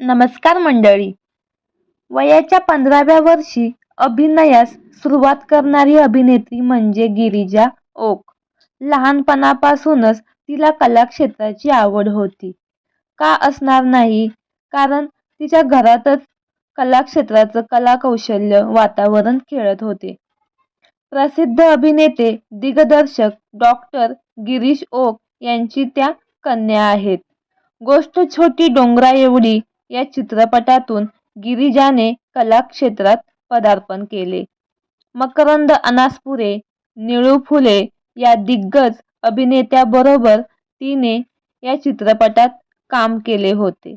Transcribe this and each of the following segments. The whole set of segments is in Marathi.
नमस्कार मंडळी. वयाच्या पंधराव्या वर्षी अभिनयास सुरुवात करणारी अभिनेत्री म्हणजे गिरिजा ओक. लहानपणापासूनच तिला कलाक्षेत्राची आवड होती. का असणार नाही? कारण तिच्या घरातच कलाक्षेत्राचं कलाकौशल्य वातावरण खेळत होते. प्रसिद्ध अभिनेते दिग्दर्शक डॉक्टर गिरीश ओक यांची त्या कन्या आहेत. गोष्ट छोटी डोंगराएवढी या चित्रपटातून गिरिजाने कलाक्षेत्रात पदार्पण केले. मकरंद अनासपुरे निळू फुले या दिग्गज अभिनेत्याबरोबर तिने या चित्रपटात काम केले होते.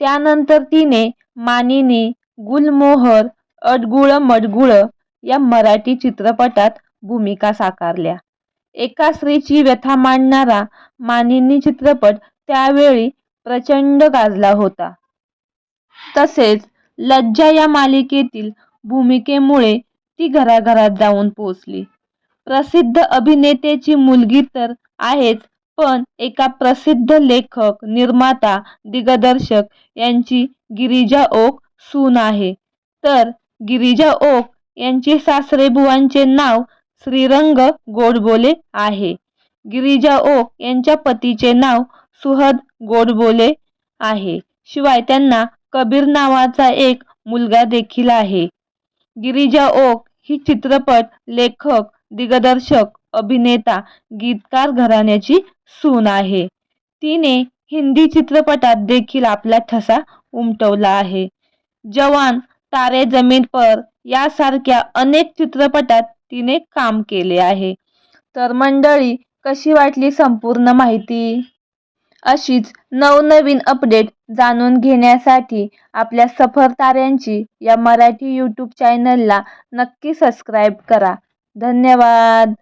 त्यानंतर तिने मानिनी गुलमोहर अडगुळ मडगुळ या मराठी चित्रपटात भूमिका साकारल्या. एका स्त्रीची व्यथा मांडणारा मानिनी चित्रपट त्यावेळी प्रचंड गाजला होता. तसेच लज्जा या मालिकेतील भूमिकेमुळे ती घराघरात जाऊन पोचली प्रसिद्ध अभिनेत्याची मुलगी तर आहेच पण एका प्रसिद्ध लेखक निर्माता दिग्दर्शक यांची गिरिजा ओक सून आहे. तर गिरिजा ओक यांचे सासरेबुवांचे नाव श्रीरंग गोडबोले आहे. गिरिजा ओक यांच्या पतीचे नाव सुहद गोडबोले आहे. शिवाय त्यांना कबीर नावाचा एक मुलगा देखील आहे. गिरिजा ओक ही चित्रपट लेखक दिग्दर्शक अभिनेता गीतकार घराण्याची सून आहे. तिने हिंदी चित्रपटात देखील आपला ठसा उमटवला आहे. जवान तारे जमीन पर यासारख्या अनेक चित्रपटात तिने काम केले आहे. तर मंडळी कशी वाटली संपूर्ण माहिती? अशीच नवनवीन अपडेट जाणून घेण्यासाठी आपल्या सफरताऱ्यांची या मराठी यूट्यूब चॅनलला नक्की सबस्क्राईब करा. धन्यवाद.